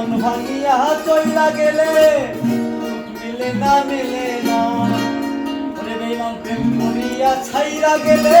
মন ভাঙিয়া চইলা গেলে মেলে না মেলে না। ওরে প্রেম করিয়া ছাইরা গেলে